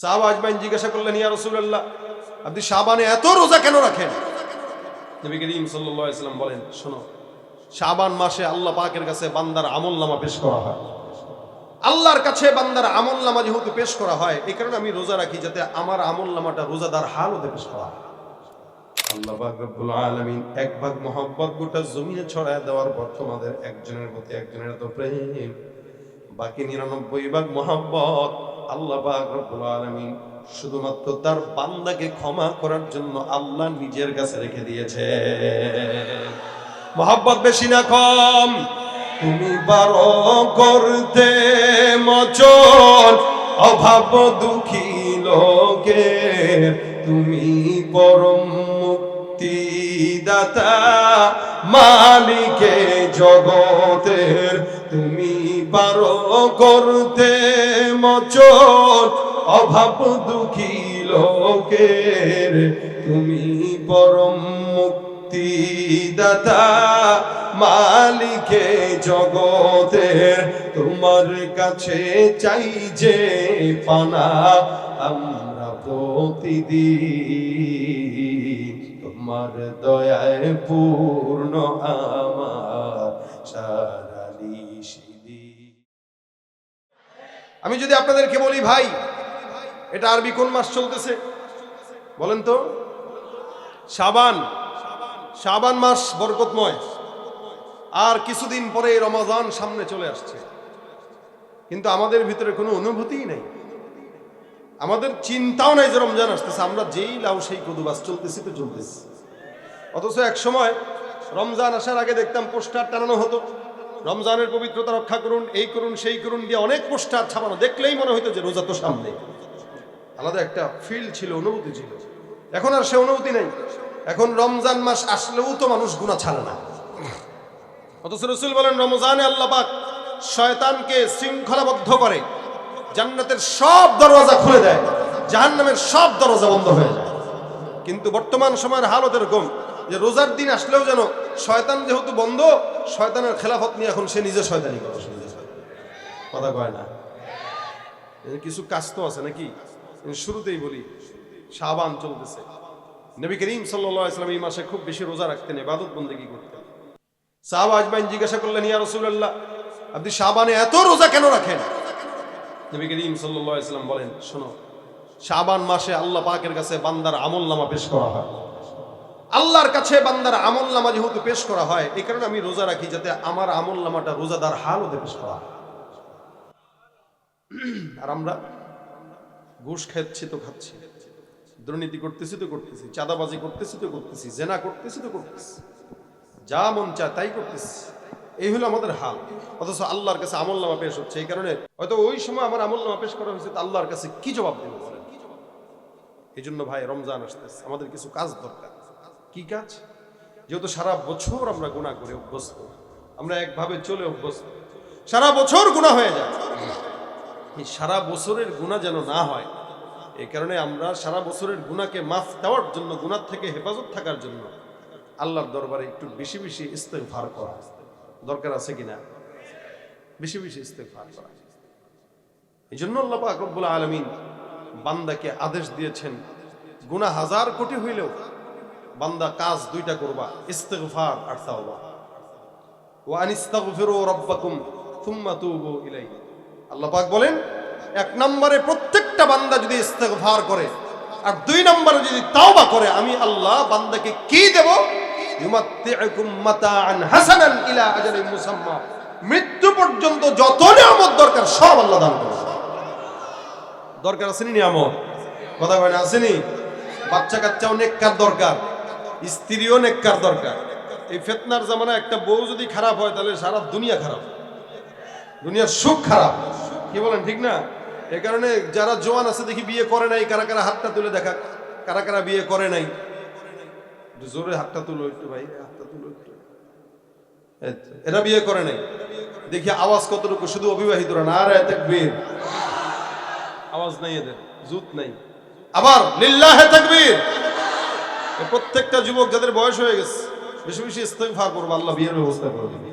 সাহাব আজমাইন জিজ্ঞাসা করলেন, ইয়া রসুল্লাহ আপনি শাবানে এত রোজা কেন রাখেন? নবী করিম সাল্লাম বলেন, শোনো, শাবান মাসে আল্লাহ পাকের কাছে বান্দার আমল নামা পেশ করা হয়। আল্লাহর কাছে বান্দার আমল নামা যেহেতু পেশ করা হয় এই কারণে আমি রোজা রাখি যাতে আমার আমল নামাটা রোজাদার হাল হতে পেশ করা হয়। আল্লাহ রব্বুল আলামিন এক ভাগ মোহাম্মত গোটা জমিনে ছড়ায় দেওয়ার পর তোমাদের একজনের প্রতি একজনের এত প্রেম। বাকি নিরানব্বই ভাগ মোহাম্মত আল্লাহ আলামিন শুধুমাত্র তার বান্দাকে ক্ষমা করার জন্য আল্লাহ নিজের কাছে রেখে দিয়েছে। মোহাম্মত বেশি না কম। তুমি বারো করতে মচন, অভাব দুঃখী লোকের। তুমি পরম মুক্তি দাতা মালিকে জগতের। তুমি পারো করতে মচন, অভাব দুঃখী লোকের। তুমি পরম মুক্তি দাতা মালিকে জগতের। তোমার কাছে চাই যে পানা আমরা প্রতিদিন। তোমার দয়ায় পূর্ণ আমার সারা আমি যদি আপনাদেরকে বলি, ভাই, এটা আরবি কোন মাস চলতেছে? বলেন তো। সাবান সাবান মাস বরকতময়। আর কিছুদিন পরে রমাজান সামনে চলে আসছে। কিন্তু আমাদের ভিতরে কোনো অনুভূতিই নেই। আমাদের চিন্তাও নাই যে রমজান আসতেছে। আমরা যেই লাউ, সেই কদুবাস চলতেছি তো চলতেছি। অথচ এক সময় রমজান আসার আগে দেখতাম পোস্টার টানানো হতো। রমজানের পবিত্রতা রক্ষা করুন, এই করুন, সেই করুন দিয়ে অনেক পোস্টার ছাপানো। দেখলেই মনে হইতো যে রোজা তো সামনে। আলাদা একটা ফিল ছিল, অনুভূতি ছিল। এখন আর সে অনুভূতি নেই। এখন রমজান মাস আসলেও তো মানুষ গুণা ছাড়ে না। অথচ রসুল বলেন, রমজানে আল্লাহ পাক শয়তানকে শৃঙ্খলাবদ্ধ করে, জান্নাতের সব দরওয়াজা খুলে দেয়, জাহান্নামের সব দরজা বন্ধ হয়ে যায়। কিন্তু বর্তমান সময়ের হালত এরকম যে রোজার দিন আসলেও যেন শয়তান যেহেতু বন্ধ শয়তানের খেলাফত নিয়ে এখন সে নিজে শয়তানি করে। নিজে কথা কয় না? কিছু কাজ তো আছে নাকি? শুরুতেই বলি, শাবান চলতেছে। নবী করিম সাল্লাম এই মাসে খুব বেশি রোজা রাখতেন, ইবাদত বন্দেগী করতেন। সাহাব আজমাইন জিজ্ঞাসা করলেন, ইয়া রসুল্লাহ আপনি শাবানে এত রোজা কেন রাখেন? নবী করিম সাল্লাম বলেন, শোনো, শাবান মাসে আল্লাহ পাকের কাছে বান্দার আমল নামা পেশ করা হয়। আল্লাহর কাছে বান্দার আমল নামা যেহেতু পেশ করা হয়, এই কারণে আমি রোজা রাখি যাতে আমার আমল নামাটা রোজাদার হাল হতে পেশ করা আর আমরা ঘুষ খাচ্ছি তো খাচ্ছি, দুর্নীতি করতেছি তো করতেছি, চাঁদাবাজি করতেছি তো করতেছি, জেনা করতেছি তো করতেছি, যা মন চায় তাই করতেছি, এই হলো আমাদের হাল। অথচ আল্লাহর কাছে আমল নামা পেশ হচ্ছে, এই কারণে হয়তো ওই সময় আমার আমল নামা পেশ করা হয়েছে আল্লাহর কাছে কি জবাব দেব? এই জন্য ভাই, রমজান আসতেছে, আমাদের কিছু কাজ দরকার। কি কাজ? যেহেতু সারা বছর আমরা গুণা করে অভ্যস্ত, আমরা একভাবে চলে অভ্যস্ত, সারা বছর গুণা হয়ে যায়। এই সারা বছরের গুণা যেন না হয় এই কারণে আমরা সারা বছরের গুণাকে মাফ দেওয়ার জন্য গুণার থেকে হেফাজত থাকার জন্য আল্লাহর দরবারে একটু বেশি বেশি ইস্তেগফার করা। দরকার আছে কিনা? বেশি বেশি ইস্তেগফার করা। এই জন্য আল্লাহ পাক রব্বুল আলামিন বান্দাকে আদেশ দিয়েছেন, গুনাহ হাজার কোটি হইলেও বান্দা কাজ দুইটা করবা, ইস্তেগফার আর তাওবা। ওয়া আনিস্তাগফিরু রাব্বাকুম থুম্মা তুবু ইলাইহি। আল্লাহ পাক বলেন, এক নম্বরে প্রত্যেকটা বান্দা যদি ইস্তেগফার করে, আর দুই নম্বরে যদি তাওবা করে, আমি আল্লাহ বান্দাকে কি দেব? ইউমাত্তিউকুম মাতাআন হাসানান ইলা আজালিন মুসাম্মা। মৃত্যু পর্যন্ত যত নিয়ামত দরকার, সব আল্লাহ দান করে দরকার আসেনি নিয়ামত? কথা কয় না আসেনি বাচ্চা কাচ্চাও নেককার দরকার। স্ত্রীও নেককার দরকার। এই ফেতনার জামানা একটা বউ যদি খারাপ হয়, তাহলে সারা দুনিয়া খারাপ। দুনিয়ার সুখ খারাপ। কি বলেন, ঠিক না? এ কারণে যারা জোয়ান আছে, দেখি বিয়ে করে নাই, কারা কারা হাতটা তুলে দেখা, কারা কারা বিয়ে করে নাই। জোরে হাতটা তুলো একটু ভাই, হাতটা তুলো একটু। এরা বিয়ে করে নাই। দেখি আওয়াজ কতটুকু, শুধু অবিবাহিতরা না, আর তাকবীর। আওয়াজ নাই এদের, জুত নাই। আবার, লিল্লাহে তাকবীর। প্রত্যেকটা যুবক যাদের বয়স হয়ে গেছে, বেশি বেশি ইস্তেগফার করব, আল্লাহ বিয়ের ব্যবস্থা করে দিবে।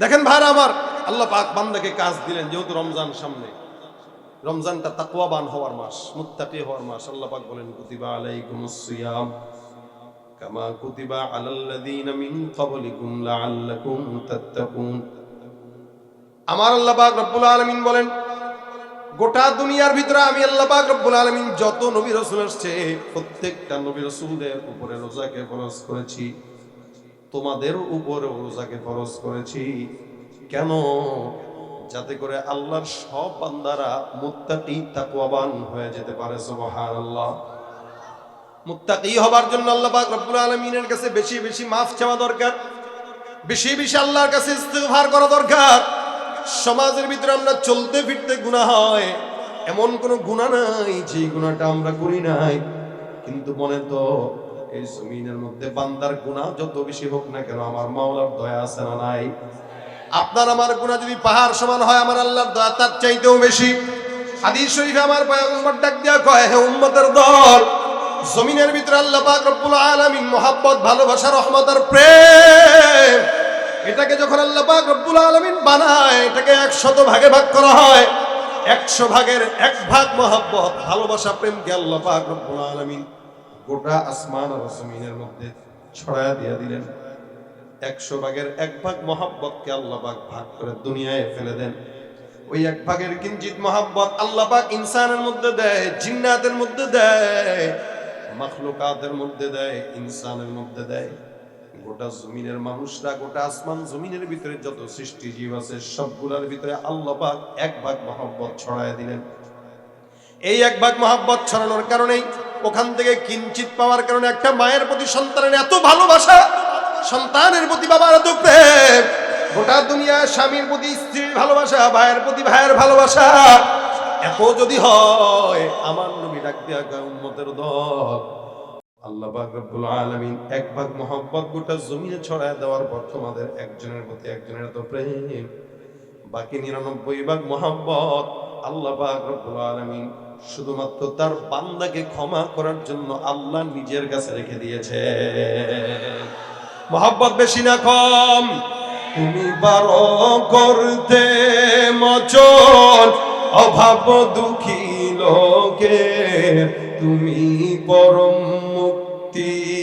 দেখেন ভাইরা আমার, আল্লাহ পাক বান্দাকে কাজ দিলেন, যেহেতু রমজান সামনে। রমজানটা তাকওয়াবান হওয়ার মাস, মুত্তাকি হওয়ার মাস, আল্লাহ পাক বলেন, কুতিবা আলাইকুমুস সিয়াম কামা কুতিবা আলাল্লাযীনা মিন ক্বাবলিকুম লাআল্লাকুম তাত্তাকুন। আমার আল্লাহ পাক রব্বুল আলামিন বলেন গোটা দুনিয়ার ভিতরে আমি আল্লাহ রব্বুল আলামিন যত নবী রাসূল আসছে, প্রত্যেকটা নবী রাসূলদের উপরে রোজাকে ফরজ করেছি। তোমাদের উপরে রোজাকে ফরজ করেছি। কেন? যাতে করে আল্লাহর সব বান্দারা মুত্তাকি, তাকওয়াবান হয়ে যেতে পারে, সুবহানাল্লাহ। মুত্তাকি হবার জন্য আল্লাহ পাক রব্বুল আলামিনের কাছে বেশি বেশি মাফ চাওয়া দরকার। বেশি বেশি আল্লাহর কাছে ইস্তেগফার করা দরকার। সমাজের ভিতরে আমরা চলতে ফিরতে গুণা হয়। এমন কোনো গুণা নাই যে গুণাটা আমরা করি নাই। কিন্তু মনে তো, এই জমিনের মধ্যে বান্দার গুণা যত বেশি হোক না কেন, আমার মাওলার দয়া আছে না নাই? আপনার আমার গুণা যদি পাহাড় সমান হয়, আমার আল্লাহর দয়া তার চাইতেও বেশি। হাদিস শরীফে আমার পয়গম্বর ডাক দেয়া কয়, হে উম্মতের দল, জমিনের ভিতরে আল্লাহ পাক রব্বুল আলামিন মোহাব্বত, ভালোবাসা, রহমত আর প্রেম এটাকে যখন আল্লাহ পাক রব্বুল আলামিন বানায়, এটাকে একশত ভাগে ভাগ করা হয়। একশো ভাগের এক ভাগ মোহাব্বত, ভালোবাসা প্রেমকে আল্লাহ পাক রব্বুল আলামিন গোটা আসমান আর জমিনের মধ্যে ছড়ায়া দিয়ে দিলেন। একশো ভাগের এক ভাগ মহাব্বতকে আল্লাহ পাক ভাগ করে দুনিয়ায় ফেলে দেন। ওই এক ভাগের কিঞ্চিত মহাব্বত আল্লাহ পাক ইনসানের মধ্যে দেয়, জিন্নাতের মধ্যে দেয়, মাখলুকাতের মধ্যে দেয়, ইনসানের মধ্যে দেয়। গোটা জমিনের মানুষরা, গোটা আসমান জমিনের ভিতরে যত সৃষ্টি জীব আছে, সবগুলোর ভিতরে আল্লাহ পাক এক ভাগ মহাব্বত ছড়ায় দিলেন। এই এক ভাগ মহাব্বত ছড়ানোর কারণেই ওখান থেকে কিঞ্চিত পাওয়ার কারণে একটা মায়ের প্রতি সন্তানের এত ভালোবাসা, সন্তানের প্রতি বাবার এত প্রেম, গোটা দুনিয়া স্বামীর প্রতি স্ত্রীর ভালোবাসা, ভাইয়ের প্রতি ভাইয়ের ভালোবাসা। এত যদি হয়, আমার নবী ডাক দেয়া কয় দল আল্লাহ রব্বুল আলামিন এক ভাগ মহব্বত গোটা জমিনে ছড়ায় দেওয়ার পর তোমাদের একজনের প্রতি একজনের এত প্রেম। বাকি নিরানব্বই ভাগ মহাব্বত আল্লাহ রব্বুল আলামিন শুধুমাত্র তার বান্দাকে ক্ষমা করার জন্য আল্লাহ নিজের কাছে রেখে দিয়েছে। মহাব্বত বেশি না কম। তুমি বারো করতে মচন, অভাব দুঃখী লোকে তুমি পরম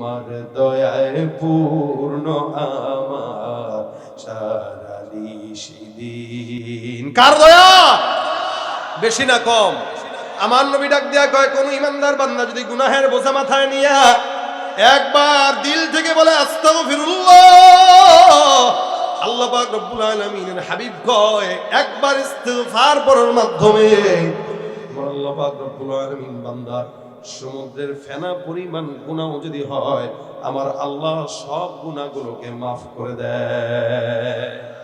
তোমার দয়ায় পূর্ণ আমার সারালি সেদিন। কার দয়া? বেশি না কম। আমার নবী ডাক দেয়া কয়, কোন ইমানদার বান্দা যদি গুনাহের বোঝা মাথায় নিয়া একবার দিল থেকে বলে, আস্তাগফিরুল্লাহ। আল্লাহ পাক রব্বুল আলামিনের হাবিব কয়, একবার ইস্তিগফার পড়ার মাধ্যমে। আল্লাহ পাক রব্বুল আলামিন বান্দার সমুদ্রের ফেনা পরিমাণ গুণাও যদি হয় আমার আল্লাহ সব গুণাগুলোকে মাফ করে দেয়।